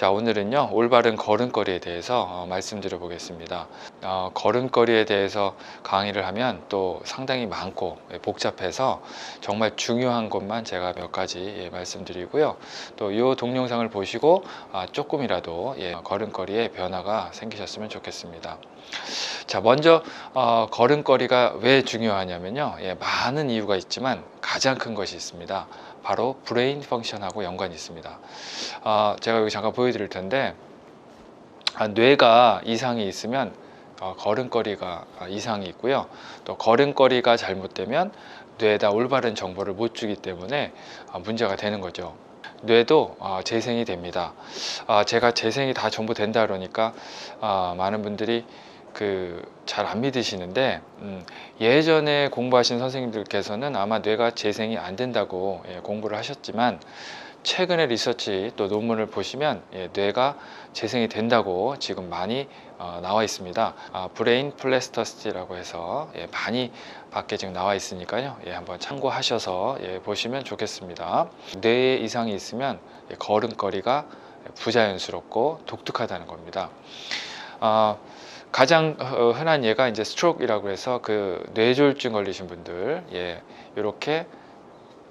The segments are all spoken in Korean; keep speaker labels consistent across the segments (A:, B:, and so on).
A: 자 오늘은요 올바른 걸음걸이에 대해서 어, 말씀드려 보겠습니다. 어, 걸음걸이에 대해서 강의를 하면 또 상당히 많고 예, 복잡해서 정말 중요한 것만 제가 몇 가지 예, 말씀드리고요. 또 이 동영상을 보시고 아, 조금이라도 예, 걸음걸이에 변화가 생기셨으면 좋겠습니다. 자 먼저 어, 걸음걸이가 왜 중요하냐면요 예, 많은 이유가 있지만 가장 큰 것이 있습니다 바로 브레인 펑션하고 연관이 있습니다 아, 제가 여기 잠깐 보여드릴 텐데 아, 뇌가 이상이 있으면 어, 걸음걸이가 아, 이상이 있고요. 또 걸음걸이가 잘못되면 뇌에다 올바른 정보를 못 주기 때문에 아, 문제가 되는 거죠. 뇌도 아, 재생이 됩니다. 아, 제가 재생이 다 전부 된다 그러니까 아, 많은 분들이 그 잘 안 믿으시는데 음, 예전에 공부하신 선생님들께서는 아마 뇌가 재생이 안 된다고 예, 공부를 하셨지만 최근의 리서치 또 논문을 보시면 예, 뇌가 재생이 된다고 지금 많이 어, 나와 있습니다. 아, 브레인 플래스터시티라고 해서 예, 많이 밖에 지금 나와 있으니까요. 예, 한번 참고하셔서 예, 보시면 좋겠습니다. 뇌에 이상이 있으면 예, 걸음걸이가 부자연스럽고 독특하다는 겁니다. 아, 가장 어, 흔한 예가 이제 스트로크라고 해서 그 뇌졸중 걸리신 분들 예, 이렇게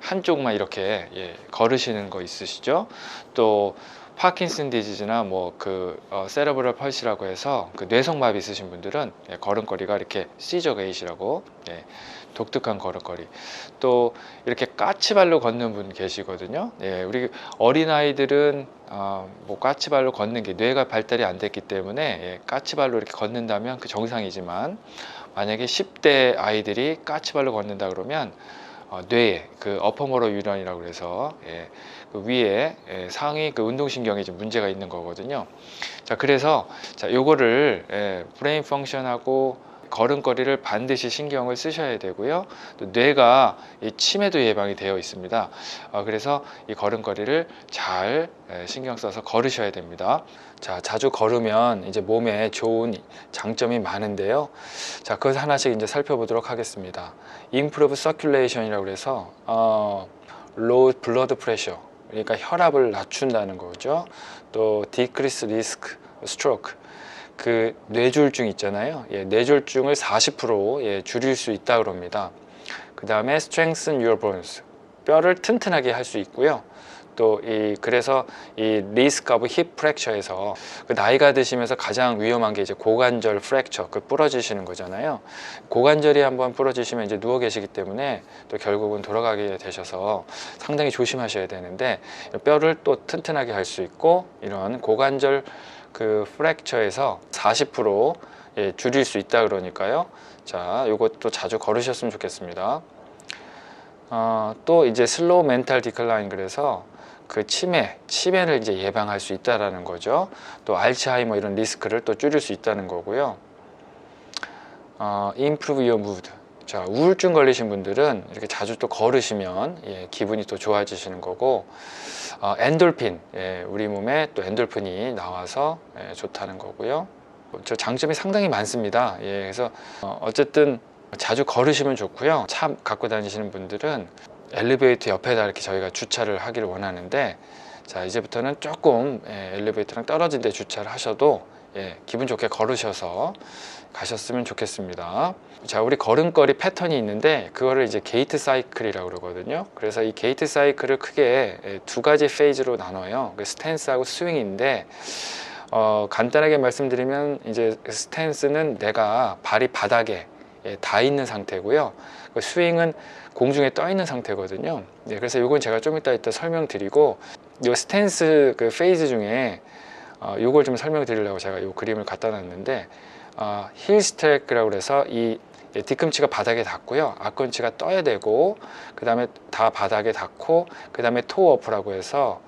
A: 한쪽만 이렇게 예, 걸으시는 거 있으시죠? 또 파킨슨 디지즈나 뭐그 어, 세레브럴 펄시라고 해서 그 뇌성마비 있으신 분들은 예, 걸음걸이가 이렇게 시저 게이시라고 예, 독특한 걸음걸이. 또 이렇게 까치발로 걷는 분 계시거든요. 예, 우리 어린 아이들은 어, 뭐 까치발로 걷는 게 뇌가 발달이 안 됐기 때문에 예, 까치발로 이렇게 걷는다면 그 정상이지만 만약에 10대 아이들이 까치발로 걷는다 그러면 어, 뇌에 그 어퍼모로 유런이라고 그래서 예, 그 위에 예, 상위 그 운동신경에 좀 문제가 있는 거거든요. 자 그래서 자 요거를 예, 브레인 펑션하고 걸음걸이를 반드시 신경을 쓰셔야 되고요. 또 뇌가 이 치매도 예방이 되어 있습니다. 어, 그래서 이 걸음걸이를 잘 예, 신경 써서 걸으셔야 됩니다. 자 자주 걸으면 이제 몸에 좋은 장점이 많은데요. 자 그것 하나씩 이제 살펴보도록 하겠습니다. improve circulation이라고 그래서 어, low blood pressure 그러니까 혈압을 낮춘다는 거죠. 또 decrease risk stroke 그 뇌졸중 있잖아요. 예, 뇌졸중을 40% 예, 줄일 수 있다 그럽니다. 그 다음에 strengthen your bones 뼈를 튼튼하게 할 수 있고요. 또 이 그래서 이 리스크 오브 힙 프랙처에서 그 나이가 드시면서 가장 위험한 게 이제 고관절 프랙처 그 부러지시는 거잖아요. 고관절이 한번 부러지시면 이제 누워 계시기 때문에 또 결국은 돌아가게 되셔서 상당히 조심하셔야 되는데 뼈를 또 튼튼하게 할 수 있고 이런 고관절 그 프랙처에서 40% 예, 줄일 수 있다 그러니까요. 자, 이것도 자주 걸으셨으면 좋겠습니다. 어, 또 이제 슬로우 멘탈 디클라인 그래서 그 치매, 치매를 이제 예방할 수 있다라는 거죠. 또 알츠하이머 이런 리스크를 또 줄일 수 있다는 거고요. 어, improve your mood. 자, 우울증 걸리신 분들은 이렇게 자주 또 걸으시면 예, 기분이 또 좋아지시는 거고, 어, 엔돌핀, 예, 우리 몸에 또 엔돌핀이 나와서 예, 좋다는 거고요. 저 장점이 상당히 많습니다. 예, 그래서 어, 어쨌든 자주 걸으시면 좋고요. 차 갖고 다니시는 분들은 엘리베이터 옆에다 이렇게 저희가 주차를 하기를 원하는데 자 이제부터는 조금 예, 엘리베이터랑 떨어진 데 주차를 하셔도 예, 기분 좋게 걸으셔서 가셨으면 좋겠습니다. 자, 우리 걸음걸이 패턴이 있는데 그거를 이제 게이트 사이클이라고 그러거든요. 그래서 이 게이트 사이클을 크게 예, 두 가지 페이지로 나눠요. 그 스탠스하고 스윙인데 어, 간단하게 말씀드리면 이제 스탠스는 내가 발이 바닥에 예, 닿아 있는 상태고요. 그 스윙은 공중에 떠 있는 상태거든요. 예, 그래서 이건 제가 좀 이따 이따 설명드리고 이 스탠스 그 페이즈 중에 어, 요걸 좀 설명드리려고 제가 이 그림을 갖다 놨는데 어, 힐 스트랙이라고 그래서 이 예, 뒤꿈치가 바닥에 닿고요. 앞꿈치가 떠야 되고 그 다음에 다 바닥에 닿고 그 다음에 토어프라고 해서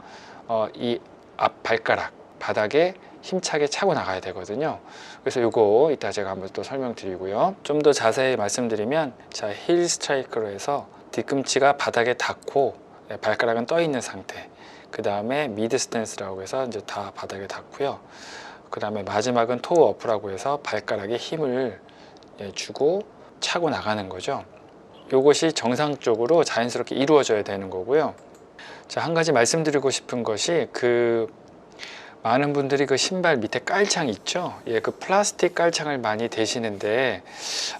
A: 어, 이 앞 발가락 바닥에 힘차게 차고 나가야 되거든요. 그래서 요거 이따 제가 한번 또 설명드리고요. 좀 더 자세히 말씀드리면 자힐 스트라이크로 해서 뒤꿈치가 바닥에 닿고 예, 발가락은 떠 있는 상태. 그 다음에 미드 스탠스라고 해서 이제 다 바닥에 닿고요. 그 다음에 마지막은 토어 어프라고 해서 발가락에 힘을 예, 주고 차고 나가는 거죠. 요것이 정상적으로 자연스럽게 이루어져야 되는 거고요. 자, 한 가지 말씀드리고 싶은 것이 그 많은 분들이 그 신발 밑에 깔창 있죠? 예, 그 플라스틱 깔창을 많이 대시는데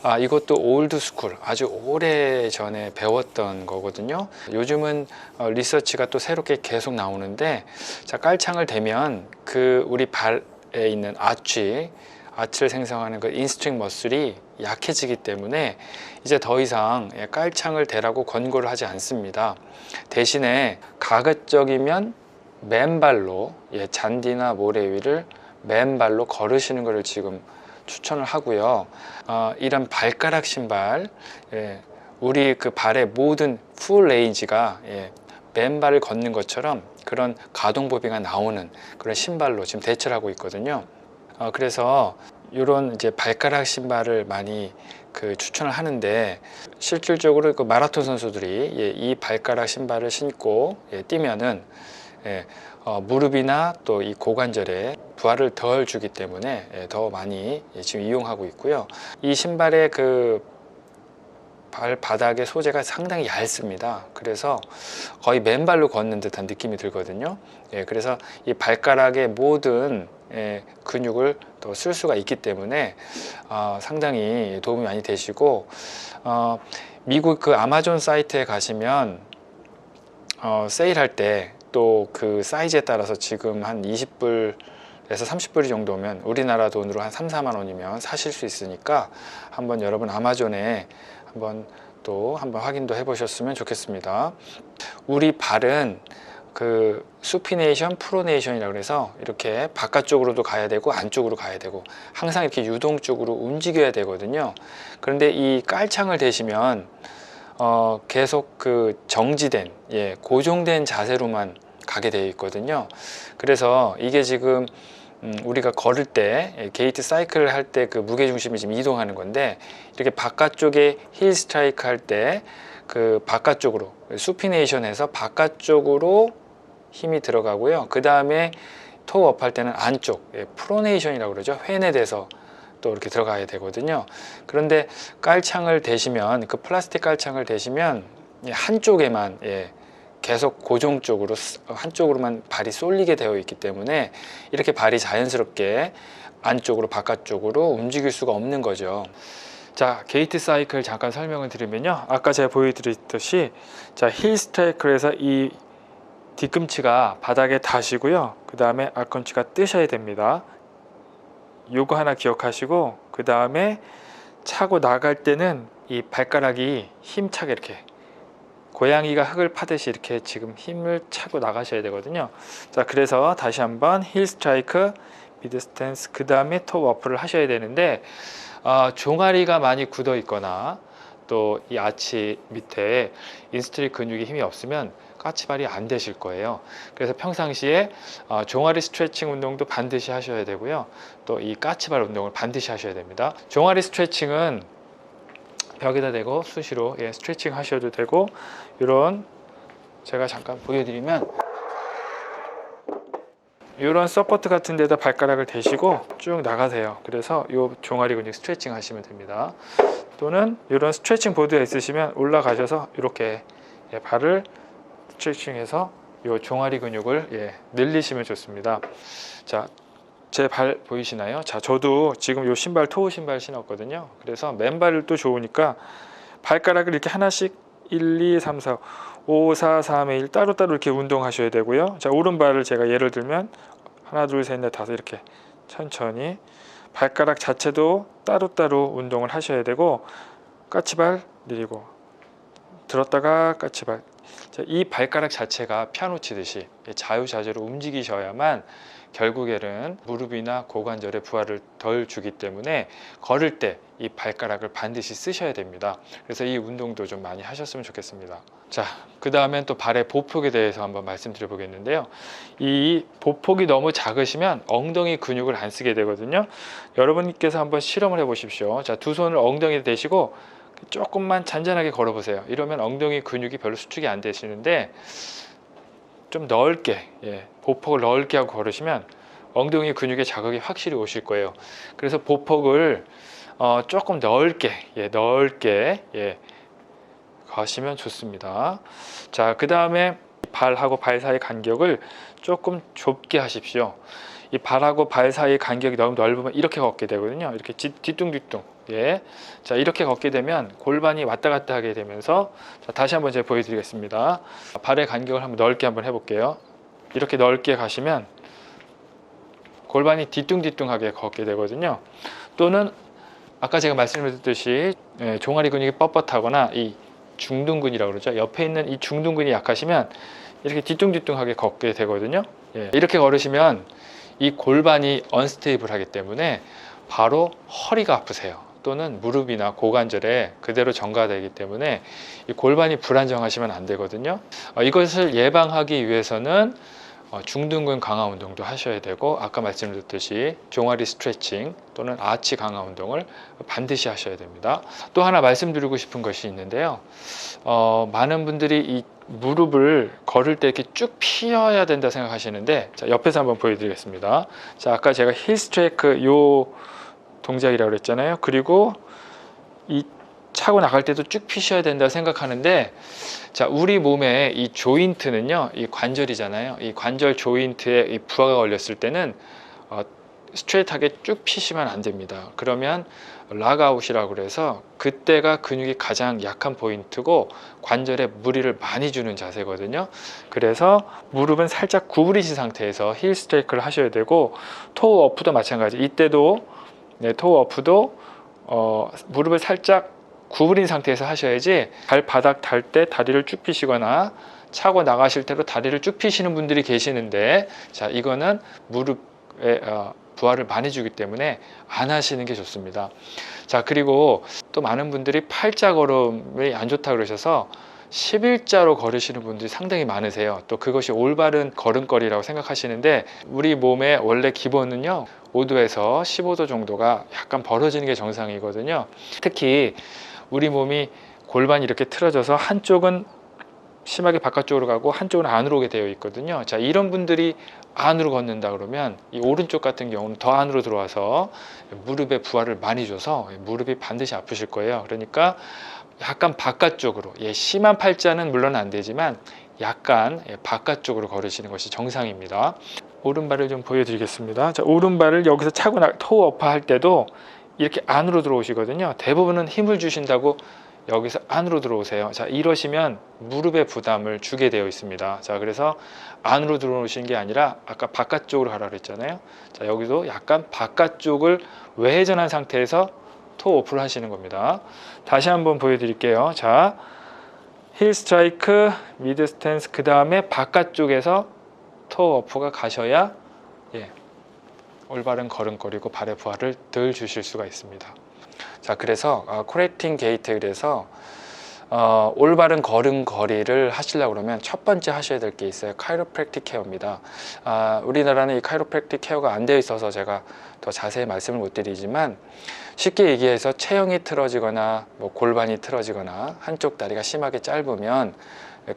A: 아, 이것도 올드 스쿨 아주 오래 전에 배웠던 거거든요. 요즘은 어, 리서치가 또 새롭게 계속 나오는데 자, 깔창을 대면 그 우리 발에 있는 아치 아치를 생성하는 그 인스트링 머슬이 약해지기 때문에 이제 더 이상 예, 깔창을 대라고 권고를 하지 않습니다. 대신에 가급적이면 맨발로 예, 잔디나 모래 위를 맨발로 걸으시는 것을 지금 추천을 하고요. 어, 이런 발가락 신발, 예, 우리 그 발의 모든 풀 레인지가 예, 맨발을 걷는 것처럼 그런 가동 보비가 나오는 그런 신발로 지금 대처를 하고 있거든요. 어, 그래서 이런 이제 발가락 신발을 많이 그 추천을 하는데 실질적으로 그 마라톤 선수들이 예, 이 발가락 신발을 신고 예, 뛰면은 예, 어, 무릎이나 또 이 고관절에 부하를 덜 주기 때문에 예, 더 많이 예, 지금 이용하고 있고요. 이 신발의 그 발바닥의 소재가 상당히 얇습니다. 그래서 거의 맨발로 걷는 듯한 느낌이 들거든요. 예, 그래서 이 발가락의 모든 예, 근육을 또쓸 수가 있기 때문에 어, 상당히 도움이 많이 되시고 어, 미국 그 아마존 사이트에 가시면 어, 세일할 때 또 그 사이즈에 따라서 지금 한 20불 에서 30불 정도면 우리나라 돈으로 한 3, 4만 원이면 사실 수 있으니까 한번 여러분 아마존에 한번 또 한번 확인도 해보셨으면 좋겠습니다. 우리 발은 그 수피네이션, 프로네이션이라고 해서 이렇게 바깥쪽으로도 가야 되고 안쪽으로 가야 되고 항상 이렇게 유동적으로 움직여야 되거든요. 그런데 이 깔창을 대시면 어, 계속 그 정지된, 예, 고정된 자세로만 가게 되어 있거든요. 그래서 이게 지금 음, 우리가 걸을 때 예, 게이트 사이클을 할 때 그 무게 중심이 지금 이동하는 건데 이렇게 바깥쪽에 힐 스트라이크 할 때 그 바깥쪽으로 수피네이션에서 바깥쪽으로 힘이 들어가고요. 그 다음에 토업 할 때는 안쪽 예, 프로네이션이라고 그러죠. 회내돼서 또 이렇게 들어가야 되거든요. 그런데 깔창을 대시면 그 플라스틱 깔창을 대시면 예, 한쪽에만 예, 계속 고정적으로 스- 한쪽으로만 발이 쏠리게 되어 있기 때문에 이렇게 발이 자연스럽게 안쪽으로 바깥쪽으로 움직일 수가 없는 거죠. 자, 게이트 사이클 잠깐 설명을 드리면요. 아까 제가 보여드렸듯이 자, 힐 스트라이크에서 이 뒤꿈치가 바닥에 닿으시고요. 그 다음에 앞꿈치가 뜨셔야 됩니다. 요거 하나 기억하시고 그 다음에 차고 나갈 때는 이 발가락이 힘차게 이렇게 고양이가 흙을 파듯이 이렇게 지금 힘을 차고 나가셔야 되거든요. 자, 그래서 다시 한번 힐 스트라이크, 미드 스탠스, 그 다음에 톱 워프를 하셔야 되는데 어, 종아리가 많이 굳어 있거나 또 이 아치 밑에 인스트리 근육이 힘이 없으면 까치발이 안 되실 거예요. 그래서 평상시에 어, 종아리 스트레칭 운동도 반드시 하셔야 되고요. 또 이 까치발 운동을 반드시 하셔야 됩니다. 종아리 스트레칭은 벽에다 대고 수시로 예, 스트레칭 하셔도 되고 이런 제가 잠깐 보여드리면 이런 서포트 같은 데다 발가락을 대시고 쭉 나가세요. 그래서 이 종아리 근육 스트레칭 하시면 됩니다. 또는 이런 스트레칭 보드가 있으시면 올라가셔서 이렇게 예, 발을 스트레칭해서 이 종아리 근육을 예, 늘리시면 좋습니다. 자, 제 발 보이시나요? 자, 저도 지금 이 신발 토우 신발 신었거든요. 그래서 맨발을 또 좋으니까 발가락을 이렇게 하나씩 1, 2, 3, 4, 5, 4, 3, 1 따로따로 이렇게 운동하셔야 되고요. 자, 오른발을 제가 예를 들면 하나, 둘, 셋, 넷, 다섯 이렇게 천천히 발가락 자체도 따로따로 운동을 하셔야 되고 까치발 내리고 들었다가 까치발. 자, 이 발가락 자체가 피아노 치듯이 자유자재로 움직이셔야만 결국에는 무릎이나 고관절에 부하를 덜 주기 때문에 걸을 때 이 발가락을 반드시 쓰셔야 됩니다. 그래서 이 운동도 좀 많이 하셨으면 좋겠습니다. 자, 그 다음엔 또 발의 보폭에 대해서 한번 말씀드려 보겠는데요. 이 보폭이 너무 작으시면 엉덩이 근육을 안 쓰게 되거든요. 여러분께서 한번 실험을 해 보십시오. 자, 두 손을 엉덩이에 대시고 조금만 잔잔하게 걸어 보세요. 이러면 엉덩이 근육이 별로 수축이 안 되시는데 좀 넓게 예, 보폭을 넓게 하고 걸으시면 엉덩이 근육에 자극이 확실히 오실 거예요. 그래서 보폭을 어, 조금 넓게 예, 넓게 예, 가시면 좋습니다. 자, 그 다음에 발하고 발 사이 간격을 조금 좁게 하십시오.
B: 이 발하고 발 사이 간격이 너무 넓으면 이렇게 걷게 되거든요. 이렇게 뒤- 뒤뚱뒤뚱. 예. 자, 이렇게 걷게 되면 골반이 왔다 갔다 하게 되면서 자, 다시 한번 제가 보여드리겠습니다. 발의 간격을 한번 넓게 한번 해볼게요. 이렇게 넓게 가시면 골반이 뒤뚱뒤뚱하게 걷게 되거든요. 또는 아까 제가 말씀드렸듯이 예, 종아리 근육이 뻣뻣하거나 이 중둔근이라고 그러죠. 옆에 있는 이 중둔근이 약하시면 이렇게 뒤뚱뒤뚱하게 걷게 되거든요. 예, 이렇게 걸으시면 이 골반이 언스테이블하기 때문에 바로 허리가 아프세요. 또는 무릎이나 고관절에 그대로 전가되기 때문에 이 골반이 불안정하시면 안 되거든요. 어, 이것을 예방하기 위해서는 어, 중둔근 강화 운동도 하셔야 되고 아까 말씀드렸듯이 종아리 스트레칭 또는 아치 강화 운동을 반드시 하셔야 됩니다. 또 하나 말씀드리고 싶은 것이 있는데요. 어, 많은 분들이 이 무릎을 걸을 때 이렇게 쭉 펴야 된다 생각하시는데 자, 옆에서 한번 보여드리겠습니다. 자, 아까 제가 힐 스트레이크 요 동작이라고 그랬잖아요. 그리고 이 차고 나갈 때도 쭉 피셔야 된다 생각하는데 자 우리 몸의 이 조인트는요 이 관절이잖아요. 이 관절 조인트에 이 부하가 걸렸을 때는 어, 스트레이트하게 쭉 피시면 안 됩니다. 그러면 락아웃이라고 그래서 그때가 근육이 가장 약한 포인트고 관절에 무리를 많이 주는 자세거든요. 그래서 무릎은 살짝 구부리신 상태에서 힐 스트레이크를 하셔야 되고 토우 어프도 마찬가지. 이때도 네, 토우 어프도 어, 무릎을 살짝 구부린 상태에서 하셔야지 발바닥 달 때 다리를 쭉 펴시거나 차고 나가실 때로 다리를 쭉 펴시는 분들이 계시는데 자 이거는 무릎에 어, 부하를 많이 주기 때문에 안 하시는 게 좋습니다. 자 그리고 또 많은 분들이 팔자 걸음이 안 좋다 그러셔서 11자로 걸으시는 분들이 상당히 많으세요. 또 그것이 올바른 걸음걸이라고 생각하시는데 우리 몸의 원래 기본은요 5도에서 15도 정도가 약간 벌어지는 게 정상이거든요. 특히 우리 몸이 골반이 이렇게 틀어져서 한쪽은 심하게 바깥쪽으로 가고 한쪽은 안으로 오게 되어 있거든요. 자, 이런 분들이 안으로 걷는다 그러면 이 오른쪽 같은 경우는 더 안으로 들어와서 무릎에 부하를 많이 줘서 무릎이 반드시 아프실 거예요. 그러니까 약간 바깥쪽으로, 예, 심한 팔자는 물론 안 되지만 약간 예, 바깥쪽으로 걸으시는 것이 정상입니다. 오른발을 좀 보여드리겠습니다. 자, 오른발을 여기서 차고 나, 토우 어퍼 할 때도 이렇게 안으로 들어오시거든요. 대부분은 힘을 주신다고 여기서 안으로 들어오세요. 자, 이러시면 무릎에 부담을 주게 되어 있습니다. 자, 그래서 안으로 들어오시는 게 아니라 아까 바깥쪽으로 가라 그랬잖아요. 자, 여기도 약간 바깥쪽을 외회전한 상태에서 토 오프를 하시는 겁니다. 다시 한번 보여드릴게요. 자, 힐 스트라이크, 미드 스탠스, 그 다음에 바깥쪽에서 토 오프가 가셔야 예, 올바른 걸음걸이고 발의 부하를 덜 주실 수가 있습니다. 자, 그래서 어, 코렉팅 게이트 그래서 어, 올바른 걸음걸이를 하시려고 그러면 첫 번째 하셔야 될 게 있어요. 카이로프랙틱 케어입니다. 아, 우리나라는 이 카이로프랙틱 케어가 안 되어 있어서 제가 더 자세히 말씀을 못 드리지만 쉽게 얘기해서 체형이 틀어지거나 뭐 골반이 틀어지거나 한쪽 다리가 심하게 짧으면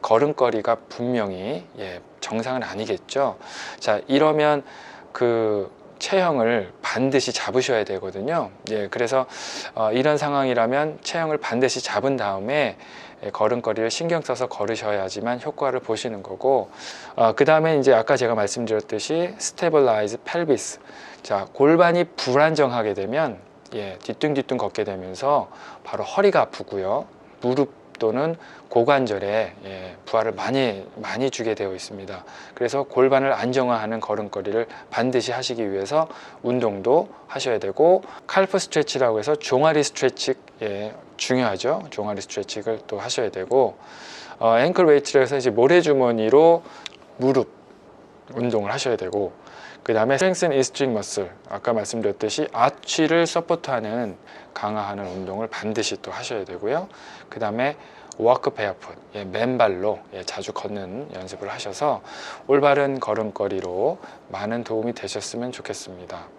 B: 걸음걸이가 분명히 예, 정상은 아니겠죠. 자, 이러면 그 체형을 반드시 잡으셔야 되거든요. 예, 그래서 어, 이런 상황이라면 체형을 반드시 잡은 다음에 예, 걸음걸이를 신경 써서 걸으셔야지만 효과를 보시는 거고 어, 그 다음에 이제 아까 제가 말씀드렸듯이 스테블라이즈 펠비스 자 골반이 불안정하게 되면 예, 뒤뚱뒤뚱 걷게 되면서 바로 허리가 아프고요 무릎 또는 고관절에 예, 부하를 많이 많이 주게 되어 있습니다. 그래서 골반을 안정화하는 걸음걸이를 반드시 하시기 위해서 운동도 하셔야 되고 칼프 스트레치라고 해서 종아리 스트레치 예, 중요하죠. 종아리 스트레칭을 또 하셔야 되고 어, 앵클 웨이트를 해서 이제 모래주머니로 무릎 운동을 하셔야 되고 그 다음에 스트렝슨 이스트링 머슬 아까 말씀드렸듯이 아치를 서포트하는 강화하는 운동을 반드시 또 하셔야 되고요. 그 다음에 워크 베어풋 예, 맨발로 예, 자주 걷는 연습을 하셔서 올바른 걸음걸이로 많은 도움이 되셨으면 좋겠습니다